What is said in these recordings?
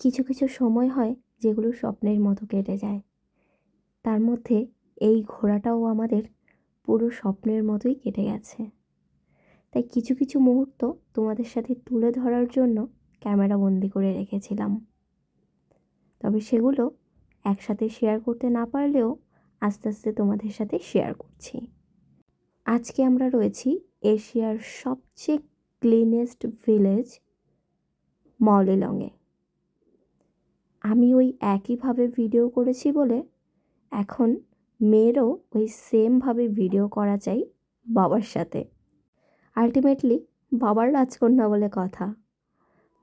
কিছু কিছু সময় হয় যেগুলো স্বপ্নের মতো কেটে যায়। তার মধ্যে এই ঘোরাটাও আমাদের পুরো স্বপ্নের মতোই কেটে গেছে। তাই কিছু কিছু মুহূর্ত তোমাদের সাথে তুলে ধরার জন্য ক্যামেরা বন্দি করে রেখেছিলাম। তবে সেগুলো একসাথে শেয়ার করতে না পারলেও আস্তে আস্তে তোমাদের সাথে শেয়ার করছি। আজকে আমরা রয়েছি এশিয়ার সবচেয়ে ক্লিনেস্ট ভিলেজ মলিলংয়ে আমি ওই একইভাবে ভিডিও করেছি বলে এখন মেয়েরও ওই সেমভাবে ভিডিও করা চাই বাবার সাথে। আলটিমেটলি বাবার রাজকন্যা বলে কথা।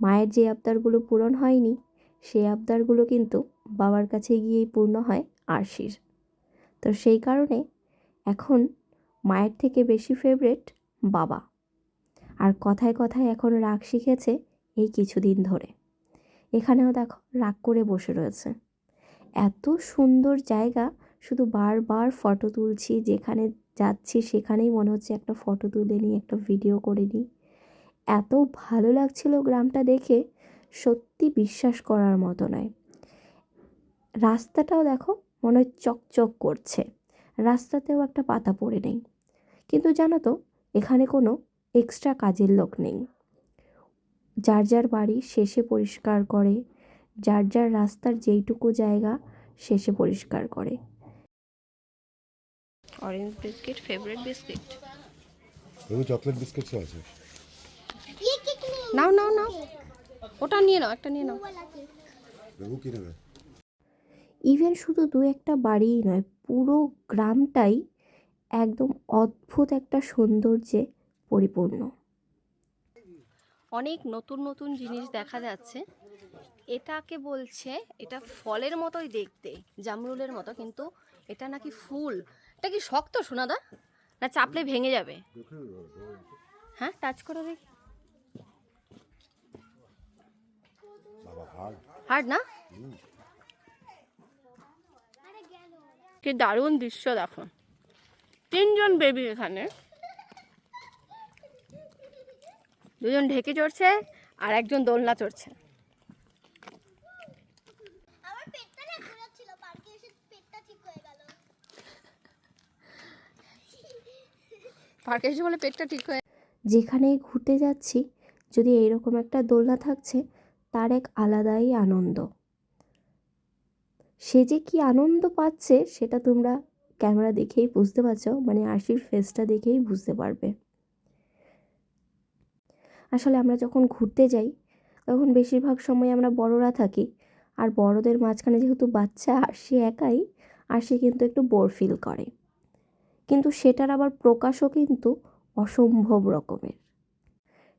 মায়ের যে আবদারগুলো পূরণ হয়নি, সেই আবদারগুলো কিন্তু বাবার কাছে গিয়েই পূর্ণ হয় আরশির। তো সেই কারণে এখন মায়ের থেকে বেশি ফেভারেট বাবা। আর কথায় কথায় এখন রাগ শিখেছে এই কিছুদিন ধরে। এখানেও দেখো রাগ করে বসে রয়েছে। এত সুন্দর জায়গা, শুধু বারবার ফটো তুলছি, যেখানে যাচ্ছি সেখানেই মনে হচ্ছে একটা ফটো তুলে নিই, একটা ভিডিও করে নিই। এত ভালো লাগছিল গ্রামটা দেখে, সত্যি বিশ্বাস করার মতো নয়। রাস্তাটাও দেখো মনে হয় চকচক করছে, রাস্তাতেও একটা পাতা পড়ে নেই। কিন্তু জানো তো, এখানে কোনো এক্সট্রা কাজের লোক নেই। যার যার বাড়ি শেষে পরিষ্কার করে যার যার রাস্তার যেইটুকু জায়গা শেষে পরিষ্কার করে। অরেঞ্জ বিস্কিট ফেভারিট বিস্কিট এগুলো চকলেট বিস্কিটস আছে। নাও নাও নাও। ওটা নিয়ে নাও একটা নিয়ে নাও। কি নেবে? ইভেন শুধু দু একটা বাড়িই নয় পুরো গ্রামটাই একদম অদ্ভুত একটা সৌন্দর্যে পরিপূর্ণ। অনেক নতুন নতুন জিনিস দেখা যাচ্ছে। এটাকে বলছে এটা ফলের মতোই দেখতে জামরুলের মতো কিন্তু এটা নাকি ফুল। এটা কি শক্ত সোনাদা? না চাপলে ভেঙে যাবে? হ্যাঁ টাচ করে দেখি। হার্ড। হার্ড না? কি দারুণ দৃশ্য দেখো। তিনজন বেবি এখানে। দুজন ঢেকে চড়ছে আর একজন দোলনা চড়ছে। আমার পেটটা না ঘোরাচ্ছিল পার্কে এসে পেটটা ঠিক হয়ে গেল। পার্কে এসে বলে পেটটা ঠিক হয়ে যেখানেই ঘুরতে যাচ্ছি যদি এইরকম একটা দোলনা থাকছে তার এক আলাদাই আনন্দ। সে যে কি আনন্দ পাচ্ছে সেটা তোমরা ক্যামেরা দেখেই বুঝতে পারছ মানে আশির ফেসটা দেখেই বুঝতে পারবে। আসলে আমরা যখন ঘুরতে যাই তখন বেশিরভাগ সময় আমরা বড়রা থাকি। আর বড়দের মাঝখানে যেহেতু বাচ্চা সে একাই আর সে কিন্তু একটু বোর ফিল করে। কিন্তু সেটার আবার প্রকাশও কিন্তু অসম্ভব রকমের।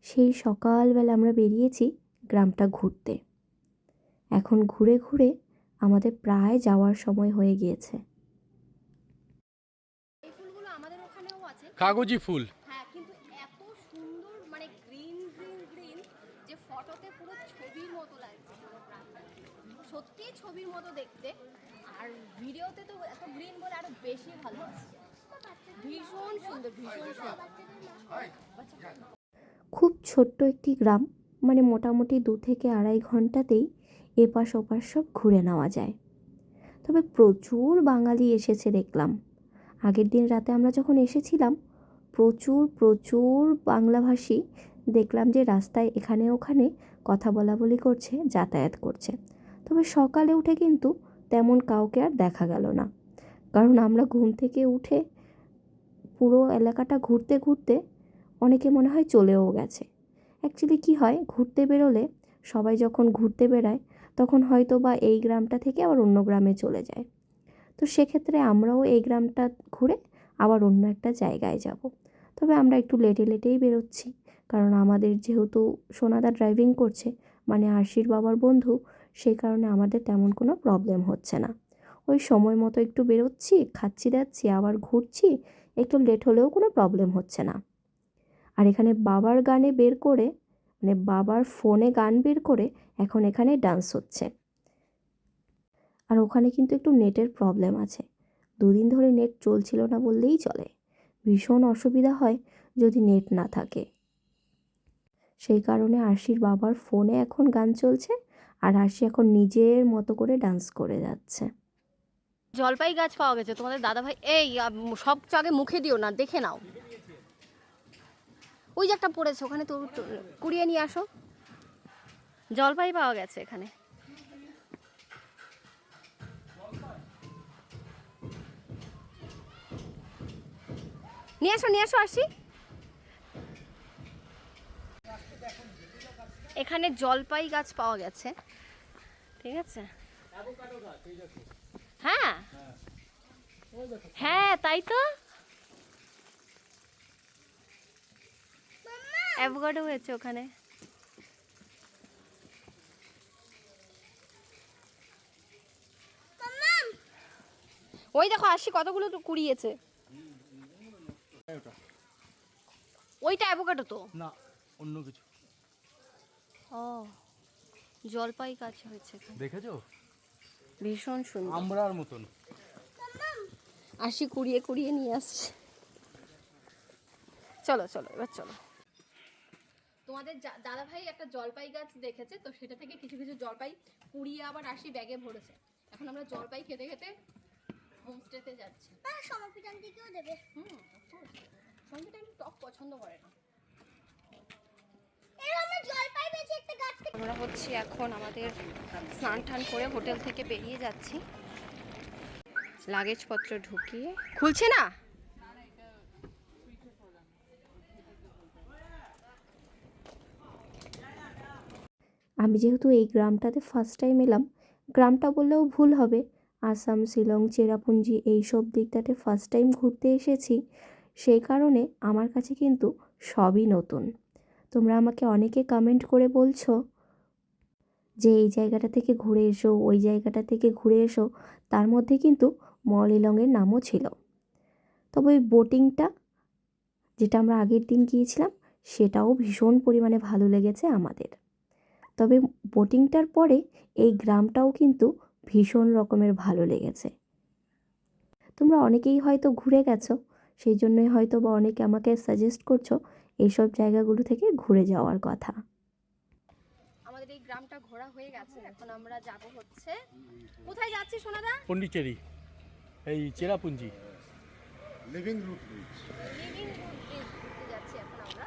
সেই সকালবেলা আমরা বেরিয়েছি গ্রামটা ঘুরতে। এখন ঘুরে ঘুরে আমাদের প্রায় যাওয়ার সময় হয়ে গিয়েছে। আমাদের ওখানেও কাগজি ফুল হ্যাঁ কিন্তু এত সুন্দর মানে গ্রিন গ্রিন গ্রিন যে ফটোতে পুরো ছবির মতো লাগছে সত্যি ছবির মতো দেখতে। আর ভিডিওতে তো এত গ্রিন বলে আরও বেশি ভালো ভীষণ সুন্দর, ভীষণ খুব ছোট্ট একটি গ্রাম মানে মোটামুটি দু থেকে আড়াই ঘন্টাতেই এপাশ ওপাশ সব ঘুরে নেওয়া যায়। তবে প্রচুর বাঙালি এসেছে দেখলাম। আগের দিন রাতে আমরা যখন এসেছিলাম, প্রচুর প্রচুর বাংলাভাষী দেখলাম যে রাস্তায় এখানে ওখানে কথা বলা বলি করছে, যাতায়াত করছে। তবে সকালে উঠে কিন্তু তেমন কাউকে আর দেখা গেল না। কারণ আমরা ঘুম থেকে উঠে পুরো এলাকাটা ঘুরতে ঘুরতে অনেকে মনে হয় চলেও গেছে। অ্যাকচুয়ালি কী হয়, ঘুরতে বেরোলে সবাই যখন ঘুরতে বেড়ায়, তখন হয়তো বা এই গ্রামটা থেকে আবার অন্য গ্রামে চলে যায়। তো সেক্ষেত্রে আমরাও এই গ্রামটা ঘুরে আবার অন্য একটা জায়গায় যাব। তবে আমরা একটু লেটে লেটেই বেরোচ্ছি। কারণ আমাদের যেহেতু সোনাদা ড্রাইভিং করছে মানে আরশির বাবার বন্ধু সেই কারণে আমাদের তেমন কোনো প্রবলেম হচ্ছে না। ওই সময় মতো একটু বেরোচ্ছি, খাচ্ছি, দাচ্ছি, আবার ঘুরছি, একটু লেট হলেও কোনো প্রবলেম হচ্ছে না। আর এখানে বাবার গানে বের করে মানে বাবার ফোনে গান বের করে এখন এখানে ডান্স হচ্ছে। আর ওখানে কিন্তু একটু নেটের প্রবলেম আছে। দুদিন ধরে নেট চলছিল না বললেই চলে। ভীষণ অসুবিধা হয় যদি নেট না থাকে। সেই কারণে আরশির বাবার ফোনে এখন গান চলছে। আর হাসি এখন নিজের মতো করে ডান্স করে যাচ্ছে। জলপাই গাছ পাওয়া গেছে। তোমাদের দাদা ভাই এই সব আগে মুখে দিও না, দেখে নাও। ওই যে একটা পড়েছে, ওখানে তো কুড়িয়ে নিয়ে আসো। জলপাই পাওয়া গেছে এখানে। নিয়ে আসো নিয়ে আসো, আসি। এখানে জলপাই গাছ পাওয়া গেছে। ঠিক আছে? হ্যাঁ। হ্যাঁ তাই তো? অ্যাভোকাডো হয়েছে ওখানে। ওই দেখো আসি কতগুলো তো কুড়িয়েছে। ওইটা অ্যাভোকাডো তো? না অন্য কিছু। ও জলপাই গাছ হয়েছে দেখেছ? ভীষণ সুন্দর। আমরার মতন। আসি কুড়িয়ে কুড়িয়ে নিয়ে আসছে। চলো চলো এবার চলো। তোমাদের দাদা ভাই একটা জলপাই গাছ দেখেছে তো সেটা থেকে কিছু কিছু জলপাই কুড়িয়ে আবার আসি ব্যাগে ভরেছে। এখন আমরা জলপাই খেতে খেতে হোমস্টেতে যাচ্ছি। আর সমাপিটান দিকেও দেবে। হুম সঙ্গীটা টক পছন্দ করে না এর আমরা জলপাই বেশি একটা গাছ থেকে আমরা হচ্ছে এখন আমাদের স্নান টান করে হোটেল থেকে বেরিয়ে যাচ্ছি। লাগেজপত্র ঢুকিয়ে। খুলছে না? আমি যেহেতু এই গ্রামটাতে ফার্স্ট টাইম এলাম, গ্রামটা বললেও ভুল হবে। আসাম, শিলং, চেরাপুঞ্জি এই সব দিকটাতে ফার্স্ট টাইম ঘুরতে এসেছি। সেই কারণে আমার কাছে কিন্তু সবই নতুন। তোমরা আমাকে অনেকে কমেন্ট করে বলছো যে এই জায়গাটা থেকে ঘুরে এসো, ওই জায়গাটা থেকে ঘুরে এসো। তার মধ্যে কিন্তু মলিলংয়ের নামও ছিল। তবে ওই বোটিংটা যেটা আমরা আগের দিন গিয়েছিলাম, সেটাও ভীষণ পরিমাণে ভালো লেগেছে আমাদের। তবে বোটিংটার পরে এই গ্রামটাও কিন্তু ভীষণ রকমের ভালো লেগেছে। তোমরা অনেকেই হয়তো ঘুরে গেছো, সেই জন্যই হয়তো বা অনেকে আমাকে সাজেস্ট করছ এইসব জায়গাগুলো থেকে ঘুরে যাওয়ার কথা। আমাদের এই গ্রামটা ঘোরা হয়ে গেছে এখন আমরা যাব হচ্ছে কোথায় যাচ্ছি সোনাদা? পন্ডিচেরি এই Cherrapunji. Living root bridge living root bridge ঘুরতে যাচ্ছি এখন আমরা।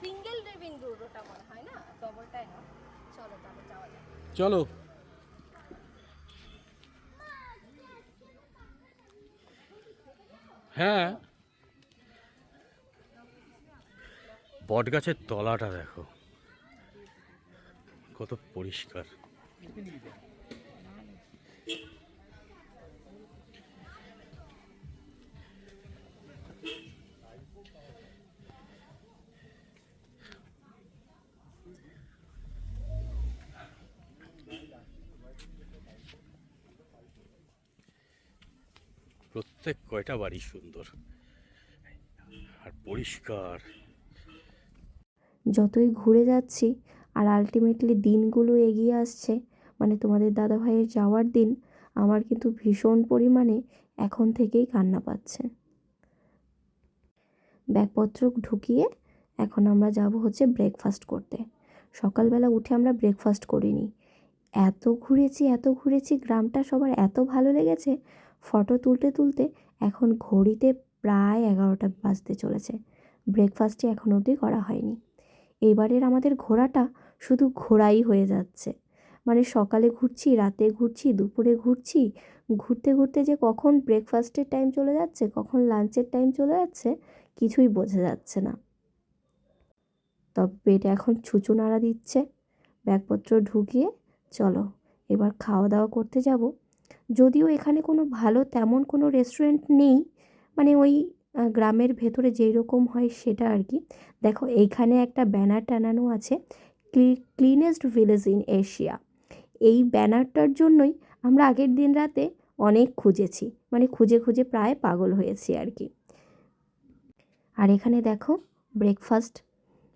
সিঙ্গেল লিভিং রুট ওটা মনে হয় না? ডবলটাই না। চলো তাহলে যাওয়া যাক। চলো। হ্যাঁ বট গাছের তলাটা দেখো। কত পরিষ্কার। প্রত্যেক কয়টা বাড়ি সুন্দর। আর পরিষ্কার। যতই ঘুরে যাচ্ছি, আর আলটিমেটলি দিনগুলো এগিয়ে আসছে মানে তোমাদের দাদা ভাইয়ের যাওয়ার দিন, আমার কিন্তু ভীষণ পরিমাণে এখন থেকেই কান্না পাচ্ছে। ব্যাগপত্র ঢুকিয়ে এখন আমরা যাব হচ্ছে ব্রেকফাস্ট করতে। সকালবেলা উঠে আমরা ব্রেকফাস্ট করিনি। এত ঘুরেছি এত ঘুরেছি, গ্রামটা সবার এত ভালো লেগেছে ফটো তুলতে তুলতে এখন ঘড়িতে প্রায় এগারোটা বাজতে চলেছে। ব্রেকফাস্টই এখন অবধি করা হয়নি। এবারের আমাদের ঘোরাটা শুধু ঘোরাই হয়ে যাচ্ছে। মানে সকালে ঘুরছি, রাতে ঘুরছি, দুপুরে ঘুরছি, ঘুরতে ঘুরতে যে কখন ব্রেকফাস্টের টাইম চলে যাচ্ছে, কখন লাঞ্চের টাইম চলে যাচ্ছে, কিছুই বোঝা যাচ্ছে না। তবে পেটে এখন ছুঁচু নাড়া দিচ্ছে। ব্যাগপত্র ঢুকিয়ে, চলো, এবার খাওয়া দাওয়া করতে যাব। যদিও এখানে কোনো ভালো তেমন কোনো রেস্টুরেন্ট নেই মানে ওই গ্রামের ভেতরে যেই রকম হয় সেটা আর কি। দেখো, এইখানে একটা ব্যানার টানানো আছে ক্লিনেস্ট ভিলেজ ইন এশিয়া। এই ব্যানারটার জন্যই আমরা আগের দিন রাতে অনেক খুঁজেছি মানে খুঁজে খুঁজে প্রায় পাগল হয়েছি আর কি। আর এখানে দেখো ব্রেকফাস্ট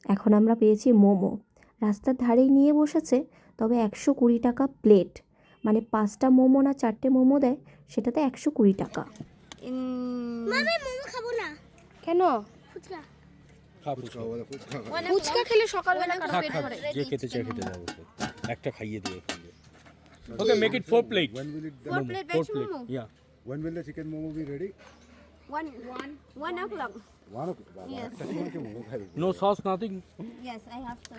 এখন আমরা পেয়েছি মোমো। রাস্তার ধারেই নিয়ে বসেছে, তবে একশো কুড়ি টাকা প্লেট মানে পাঁচটা মোমো না চারটে মোমো দেয়, সেটাতে একশো কুড়ি টাকা। মামি মোমো খাবো না কেন ফুচকা ফুচকা বলে ফুচকা খাবে। ফুচকা খেলে সকালবেলা কারো পেট ভরে যে খেতে চায় খেতে যাবো একটা খাইয়ে দিও Okay, make it four plate. When will it? Four The, plate Four veg plate. momo. Yeah. when will the chicken momo be ready? One one one o'clock. One o'clock. বাবা, Yes. একটা সময় কি মোমো খাবে? No sauce, nothing. Yes, I have to.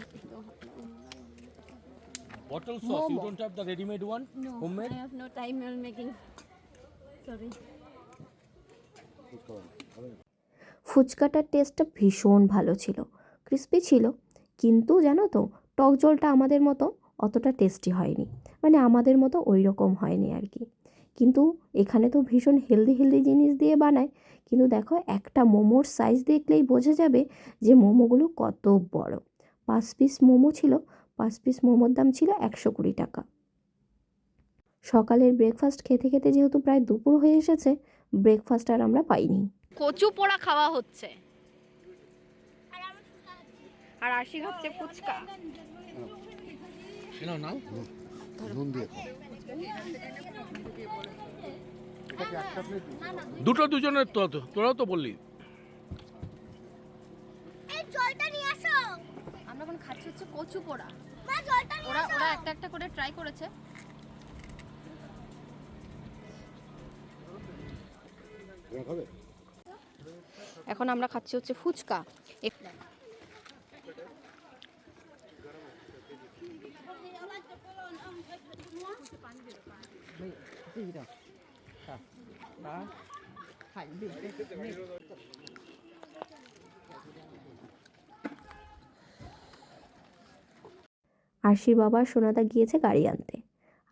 Bottle sauce. You Momo. don't have the ready-made one. No, Homemade. I have no time on making. Sorry. ফুচকাটার টেস্টটা ভীষণ ভালো ছিল। ক্রিস্পি ছিল, কিন্তু জানো তো, টক জলটা আমাদের মতো অতটা টেস্টি হয়নি। মানে আমাদের মতো ওই রকম হয়নি আর কি। কিন্তু এখানে তো ভীষণ হেলদি হেলদি জিনিস দিয়ে বানায়। কিন্তু দেখো, একটা মোমোর সাইজ দেখলেই বোঝা যাবে যে মোমোগুলো কত বড়। পাঁচ পিস মোমো ছিল, পাঁচ পিস মোমোর দাম ছিল একশো কুড়ি টাকা। সকালের ব্রেকফাস্ট খেতে খেতে যেহেতু প্রায় দুপুর হয়ে এসেছে ব্রেকফাস্ট আর আমরা পাইনি। কচু পোড়া খাওয়া হচ্ছে। আর আশি খাচ্ছে ফুচকা। You know now. দিয়ে খাও। এটা কি একটা প্লেট দুটো দুজনের তো তো- তোরাও তো বললি। এই জলটা নিয়ে আসো। আমরা এখন খাচ্ছি হচ্ছে কচু পোড়া। মা জলটা নিয়ে ওরা ওরা একটা একটা করে ট্রাই করেছে। এখন আমরা খাচ্ছি হচ্ছে ফুচকা। আরশির বাবা সোনাদা গিয়েছে গাড়ি আনতে।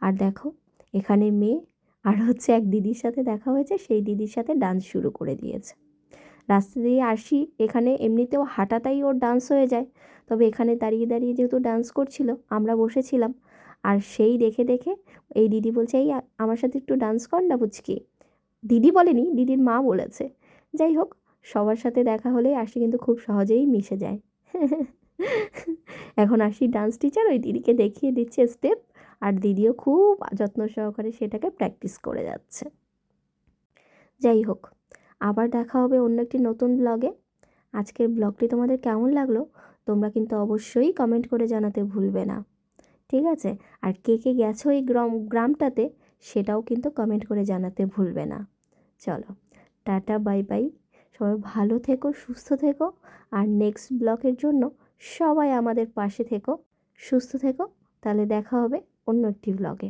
আর দেখো, এখানে মেয়ে আর হচ্ছে এক দিদির সাথে দেখা হয়েছে, সেই দিদির সাথে ডান্স শুরু করে দিয়েছে। রাস্তা দিয়ে আসি এখানে এমনিতেও হাঁটাটাই ওর ডান্স হয়ে যায়, তবে এখানে দাঁড়িয়ে দাঁড়িয়ে যেহেতু ডান্স করছিল, আমরা বসেছিলাম। আর সেই দেখে দেখে এই দিদি বলছে, এই, আমার সাথে একটু ডান্স কর না বুঝকি? দিদি বলেনি, দিদির মা বলেছে। যাই হোক, সবার সাথে দেখা হলে আরশি কিন্তু খুব সহজেই মিশে যায়। এখন আসি ডান্স টিচার ওই দিদিকে দেখিয়ে দিচ্ছে স্টেপ আর দিদিও খুব যত্ন সহকারে সেটাকে প্র্যাকটিস করে যাচ্ছে। যাই হোক, আবার দেখা হবে অন্য একটি নতুন ব্লগে আজকের ব্লগটি তোমাদের কেমন লাগল, তোমরা কিন্তু অবশ্যই কমেন্ট করে জানাতে ভুলবে না। ঠিক আছে? আর কে কে গেছো এই গ্রাম, গ্রামটাতে, সেটাও কিন্তু কমেন্ট করে জানাতে ভুলবে না। চলো, টাটা বাই বাই সবাই ভালো থেকো, সুস্থ থেকো। আর নেক্সট ব্লগের জন্য সবাই আমাদের পাশে থেকো, সুস্থ থেকো। তাহলে দেখা হবে অন্য একটি ব্লগে